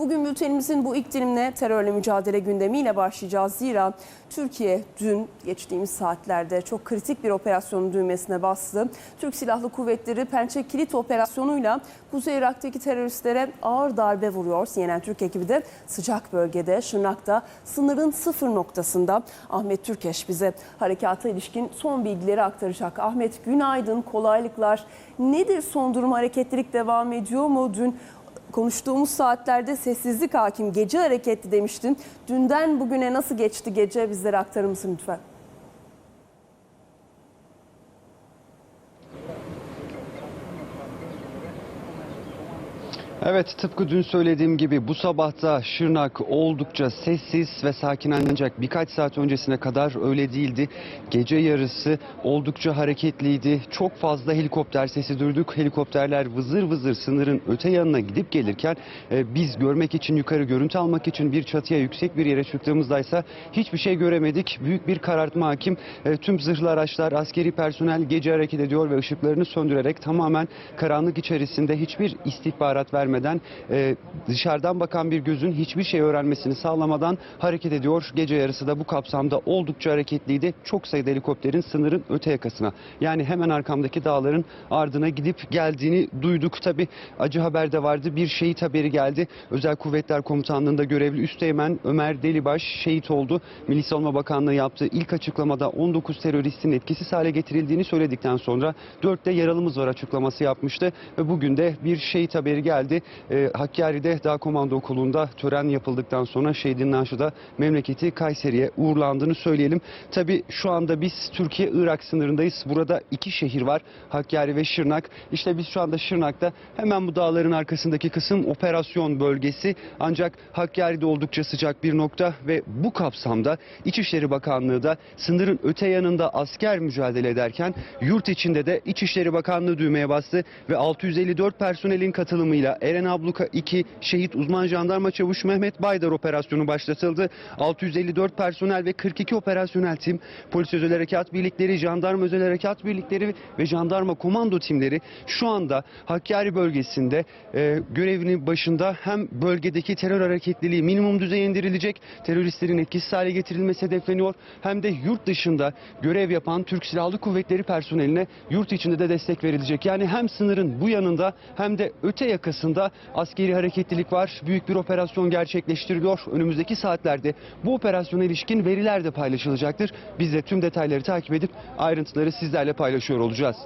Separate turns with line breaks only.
Bugün bültenimizin bu ilk dilimine terörle mücadele gündemiyle başlayacağız. Zira Türkiye dün geçtiğimiz saatlerde çok kritik bir operasyonun düğmesine bastı. Türk Silahlı Kuvvetleri Pençe Kilit operasyonuyla Kuzey Irak'taki teröristlere ağır darbe vuruyor. CNN Türk ekibi de sıcak bölgede Şırnak'ta sınırın sıfır noktasında Ahmet Türkeş bize harekata ilişkin son bilgileri aktaracak. Ahmet günaydın, kolaylıklar. Nedir son durum? Hareketlilik devam ediyor mu? Dün konuştuğumuz saatlerde sessizlik hakim gece hareketli demiştin. Dünden bugüne nasıl geçti gece bizlere aktarır mısın lütfen?
Evet tıpkı dün söylediğim gibi bu sabahta Şırnak oldukça sessiz ve sakin ancak birkaç saat öncesine kadar öyle değildi. Gece yarısı oldukça hareketliydi. Çok fazla helikopter sesi duyduk. Helikopterler vızır vızır sınırın öte yanına gidip gelirken e, biz görmek için yukarı görüntü almak için bir çatıya yüksek bir yere çıktığımızdaysa hiçbir şey göremedik. Büyük bir karartma hakim. E, tüm zırhlı araçlar, askeri personel gece hareket ediyor ve ışıklarını söndürerek tamamen karanlık içerisinde hiçbir istihbarat vermeden e, dışarıdan bakan bir gözün hiçbir şey öğrenmesini sağlamadan hareket ediyor. Gece yarısı da bu kapsamda oldukça hareketliydi. Çok sayıda helikopterin sınırın öte yakasına yani hemen arkamdaki dağların ardına gidip geldiğini duyduk. Tabi acı haber de vardı. Bir şehit haberi geldi. Özel Kuvvetler Komutanlığı'nda görevli Üsteğmen Ömer Delibaş şehit oldu. Milli Savunma Bakanlığı yaptığı ilk açıklamada 19 teröristin etkisiz hale getirildiğini söyledikten sonra 4 de yaralımız var açıklaması yapmıştı. Ve bugün de bir şehit haberi geldi. E, Hakkari'de Dağ Komando Okulu'nda tören yapıldıktan sonra şehidin naaşı da memleketi Kayseri'ye uğurlandığını söyleyelim. Tabi şu anda biz Türkiye-Irak sınırındayız. Burada iki şehir var. Hakkari ve Şırnak. İşte biz şu anda Şırnak'ta hemen bu dağların arkasındaki kısım operasyon bölgesi. Ancak Hakkari'de oldukça sıcak bir nokta ve bu kapsamda İçişleri Bakanlığı da sınırın öte yanında asker mücadele ederken yurt içinde de İçişleri Bakanlığı düğmeye bastı ve 654 personelin katılımıyla Eren Abluka 2 şehit uzman jandarma çavuş Mehmet Baydar operasyonu başlatıldı. 654 personel ve 42 operasyonel tim, polis özel harekat birlikleri, jandarma özel harekat birlikleri ve jandarma komando timleri şu anda Hakkari bölgesinde e, görevinin başında hem bölgedeki terör hareketliliği minimum düzeye indirilecek, teröristlerin etkisiz hale getirilmesi hedefleniyor hem de yurt dışında görev yapan Türk Silahlı Kuvvetleri personeline yurt içinde de destek verilecek. Yani hem sınırın bu yanında hem de öte yakasında askeri hareketlilik var. Büyük bir operasyon gerçekleştiriliyor. Önümüzdeki saatlerde bu operasyona ilişkin veriler de paylaşılacaktır. Biz de tüm detayları takip edip ayrıntıları sizlerle paylaşıyor olacağız.